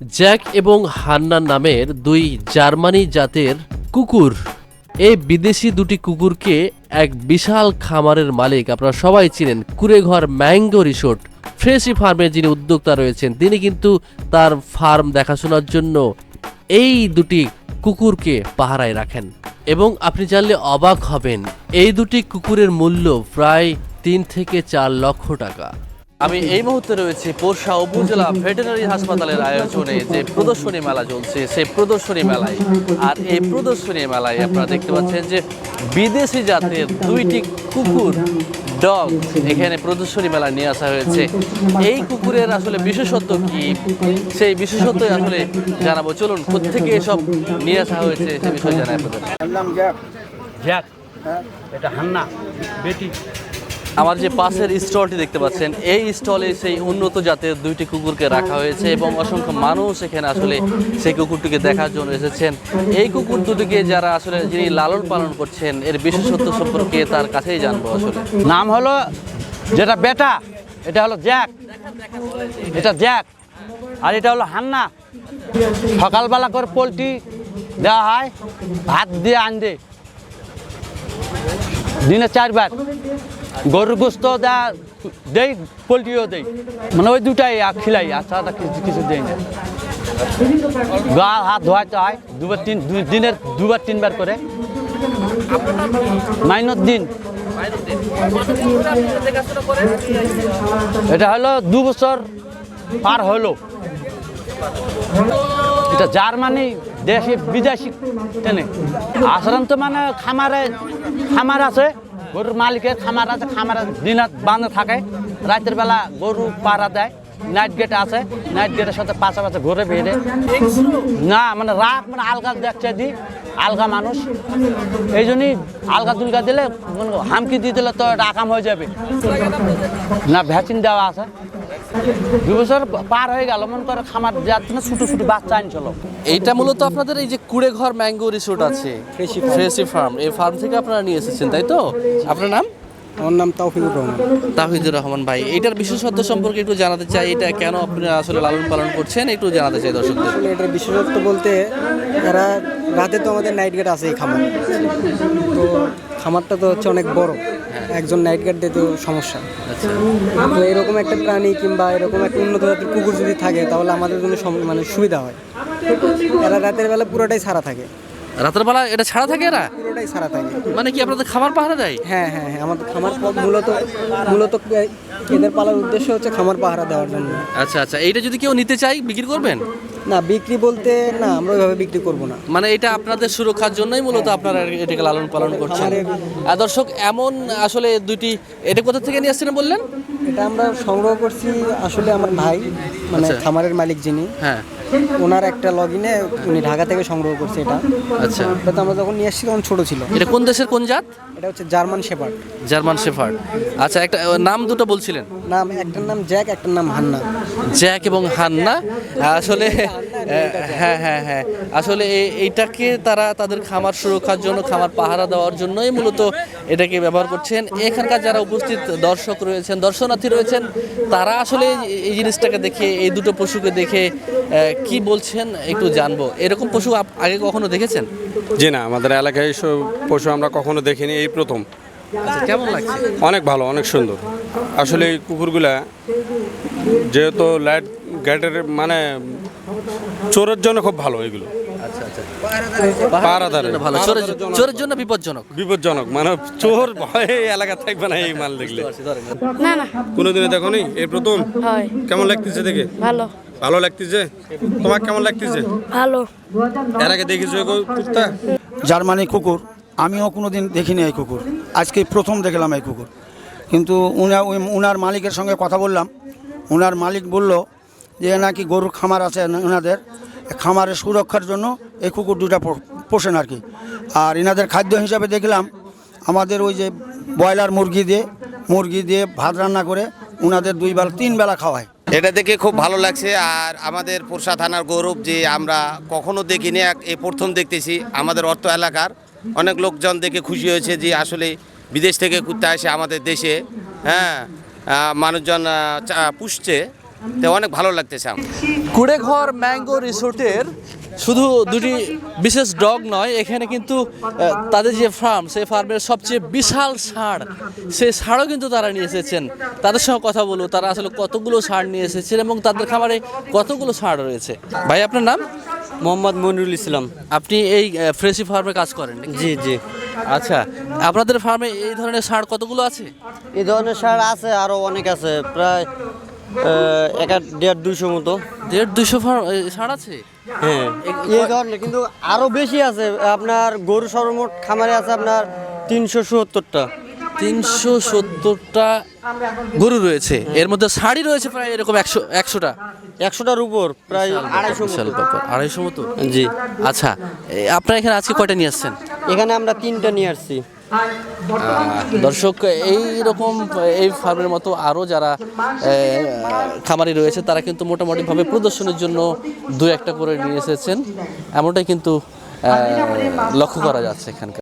Jack এবং হান্নান নামের দুই জার্মানি জাতের কুকুর। এই বিদেশি দুটি কুকুরকে এক বিশাল খামারের মালিক আপনারা সবাই চিনেন, কুড়েঘর ম্যাঙ্গো রিসোর্ট। ফ্রেশি ফার্মের যিনি উদ্যোক্তা রয়েছেন, তিনি কিন্তু তার ফার্ম দেখাশোনার জন্য এই দুটি কুকুরকে পাহারায় রাখেন। এবং আপনি জানলে অবাক হবেন, এই দুটি কুকুরের মূল্য প্রায় তিন থেকে চার লক্ষ টাকা। আমি এই মুহূর্তে রয়েছে পোরশা উপজেলা ভেটেরিনারি হাসপাতালের আয়োজনে যে প্রদর্শনী মেলা চলছে সেই প্রদর্শনী মেলায়। আর এই প্রদর্শনী মেলায় আপনারা দেখতে পাচ্ছেন যে বিদেশি জাতের দুইটি কুকুর ডগ এখানে প্রদর্শনী মেলা নিয়ে আসা হয়েছে। এই কুকুরের আসলে বিশেষত্ব কি? সেই বিশেষত্ব আসলে জানাব। চলুন কোথেকে এসব নিয়ে আসা হয়েছে সে বিষয়ে জানাই আপনাদের। হ্যাঁ। এটা হান্না বেটি। আমার যে পাশের স্টলটি দেখতে পাচ্ছেন, এই স্টলে সেই উন্নত জাতের দুইটি কুকুরকে রাখা হয়েছে এবং অসংখ্য মানুষ এখানে আসলে সেই কুকুরটিকে দেখার জন্য এসেছেন। এই কুকুর দুটিকে যারা আসলে যিনি লালন পালন করছেন, এর বিশেষত্ব সম্পর্কে তার কাছেই জানব আসলে। নাম হলো যেটা বেটা, এটা হলো জ্যাক। এটা জ্যাক। আর এটা হলো হান্না। সকালবেলা করে পোলট্রি দেওয়া হয়, ভাত দিয়ে আন দিনে চারবার। গরুর গোস্ত দেওয়া দেই, পোলট্রিও দেই। মানে ওই দুটাই খিলাই আর ছাড়া কিছু কিছু দেই না। গা হাত ধোয়াতে হয়, দুবার তিন দিনের দুবার তিনবার করে। মাইনত দিন। এটা হলো দু বছর পার হলো। এটা জার্মানি দেশে বিদেশি টেনে। আশ্রম তো মানে খামারে খামার আছে। গরুর মালিকের খামার আছে, খামার দিনাত বাঁধে থাকে। রাতের বেলা গরু পাড়া দেয় নাইট গেট আছে নাইট গেটের সাথে পাশাপাশি পাশে ঘুরে ফিরে না মানে রাগ মানে আলগা দেখছে দি, আলগা মানুষ। এই জন্যই আলগা দুলগা দিলে মনে হামকি দিয়ে দিলে তো এটা আকাম হয়ে যাবে। না ভ্যাকসিন দেওয়া আছে। বছর পার হয়ে গেল মনে করে খামার যাচ্ছে না ছোটো ছোটো বাচ্চা আনছিল। এইটা মূলত আপনাদের এই যে কুড়েঘর ম্যাঙ্গো রিসোর্ট আছে ফ্রেশি ফার্ম। এই ফার্ম থেকে আপনারা নিয়ে এসেছেন তাই তো? আপনার নাম? আমার নাম তাওফিকুর রহমান। তাহিদুর রহমান ভাই এটার বিশেষত্ব সম্পর্কে একটু জানাতে চাই এটা কেন আপনারা আসলে লালন পালন করছেন একটু জানাতে চাই দর্শকদের। আসলে এটার বিশেষত্ব বলতে এরা রাতে তো আমাদের নাইট গার্ড আছে এই খামার। তো খামারটা তো হচ্ছে অনেক বড়। একজন নাইট গার্ড দিতে সমস্যা। আচ্ছা। তো এরকম একটা প্রাণী কিংবা এরকম একটা উন্নত জাতের কুকুর যদি থাকে তাহলে আমাদের জন্য মানে সুবিধা হয়। এরা রাতের বেলা পুরোটাই ছাড়া থাকে। রাতের বেলা এটা ছাড়া থাকে এরা? পুরোটাই ছাড়া থাকে। মানে কি আপনাদের খাবার পাহারা দেয়? হ্যাঁ হ্যাঁ হ্যাঁ আমাদের খামার মূলত মূলত এদের পালার উদ্দেশ্য হচ্ছে খামার পাহারা দেওয়ার জন্য। আচ্ছা আচ্ছা। এইটা যদি কেউ নিতে চাই বিক্রি করবেন? না বিক্রি বলতে না আমরা ওইভাবে বিক্রি করব না। মানে এটা আপনাদের সুরক্ষার জন্যই মূলত আপনারা এটাকে লালন পালন করছেন। আর দর্শক এমন আসলে দুইটি এটা কোথা থেকে নিয়ে আসছেন বললেন? এটা আমরা সংগ্রহ করছি আসলে আমার ভাই মানে আচ্ছা। খামারের মালিক যিনি। হ্যাঁ। ওনার একটা লগ ইনে উনি ঢাকা থেকে সংগ্রহ করছে এটা। আচ্ছা। এটা তো আমরা যখন নিয়ে এসেছি তখন ছোট ছিল। এটা কোন দেশের কোন জাত? এটা হচ্ছে জার্মান শেফার্ড জার্মান শেফার্ড আচ্ছা একটা নাম দুটো বলছিলেন? নাম একটার নাম জ্যাক একটার নাম হান্না। জ্যাক এবং হান্না। আসলে হ্যাঁ হ্যাঁ হ্যাঁ আসলে এ- এইটাকে তারা তাদের খামার সুরক্ষার জন্য খামার পাহারা দেওয়ার জন্যই মূলত এটাকে ব্যবহার করছেন। এখানকার যারা উপস্থিত দর্শক রয়েছেন দর্শনার্থী রয়েছেন তারা আসলে এই- জিনিসটাকে দেখে এই দুটো পশুকে দেখে কি বলছেন একটু জানব। এরকম পশু আপ- আগে কখনো দেখেছেন? জি না আমাদের এলাকায় এইসব পশু আমরা কখনো দেখিনি এই প্রথম। আচ্ছা কেমন লাগছে? অনেক ভালো অনেক সুন্দর। আসলে এই কুকুরগুলা যেহেতু লাইট গেটের মানে চোরের জন্য খুব ভালো এগুলো। আচ্ছা আচ্ছা। চোরের জন্য বিপজ্জনক। বিপজ্জনক মানে চোর ভয়ে এই এলাকা থাকবে না এই মাল দেখলে। না না। কোনোদিনে দেখো নি এই প্রথম? কেমন লাগতেছে দেখে? ভালো। ভালো লাগতেছে? তোমার কেমন লাগতেছে? ভালো। এর আগে দেখেছ কুত্তা জার্মানি কুকুর। আমিও কোনো দিন দেখিনি এই কুকুর। আজকে প্রথম দেখলাম এই কুকুর। কিন্তু উনা ওই উনার মালিকের সঙ্গে কথা বললাম। উনার মালিক বলল যে নাকি গরুর খামার আছে ওনাদের খামারের সুরক্ষার জন্য এই কুকুর দুটা পোষেন আর কি। আর এনাদের খাদ্য হিসাবে দেখলাম আমাদের ওই যে ব্রয়লার মুরগি দিয়ে মুরগি দিয়ে ভাত রান্না করে ওনাদের দুই বেলা তিন বেলা খাওয়ায়। এটা দেখে খুব ভালো লাগছে। আর আমাদের পুরসা থানার গৌরব যে আমরা কখনো দেখিনি, এক এ প্রথম দেখতেছি আমাদের অর্থ এলাকার। অনেক লোকজন দেখে খুশি হয়েছে যে আসলে বিদেশ থেকে কুত্তা আসে আমাদের দেশে হ্যাঁ মানুষজন পুষছে। তো অনেক ভালো লাগতেছে আমার। কুড়েঘর ম্যাঙ্গো রিসোর্টের শুধু দুটি বিশেষ ডগ নয় এখানে কিন্তু তাদের যে ফার্ম সেই ফার্মের সবচেয়ে বিশাল ষাঁড় সেই ষাঁড়ও কিন্তু তারা নিয়ে এসেছেন। তাদের সঙ্গে কথা বলব তারা আসলে কতগুলো ষাঁড় নিয়ে এসেছেন এবং তাদের খামারে কতগুলো ষাঁড় রয়েছে। ভাই আপনার নাম? মোহাম্মদ মনিরুল ইসলাম। আপনি এই ফ্রেশি ফার্মে কাজ করেন জি জি। আচ্ছা আপনাদের ফার্মে এই ধরনের ষাঁড় কতগুলো আছে? এই ধরনের সার আছে আরও অনেক আছে। প্রায় এক দেড় দুইশো মতো। দেড় ফার্ম ষাঁড় আছে? হ্যাঁ। এই ধরনের কিন্তু আরও বেশি আছে। আপনার গরু সর্বমোট খামারে আছে আপনার তিনশো সত্তরটা। তিনশো সত্তরটা গরু রয়েছে। এর মধ্যে শাড়ি রয়েছে প্রায় এরকম একশো একশোটা। একশোটার উপর প্রায় আড়াইশো বিশাল ব্যাপার আড়াইশো মতো? জি। আচ্ছা আপনারা এখানে আজকে কয়টা নিয়ে আসছেন? এখানে আমরা তিনটা নিয়ে আসছি। দর্শক এই রকম এই ফার্মের মতো আরও যারা খামারি রয়েছে তারা কিন্তু মোটামুটিভাবে প্রদর্শনের জন্য দু একটা করে নিয়ে এসেছেন। এমনটাই কিন্তু লক্ষ্য করা যাচ্ছে এখানকার।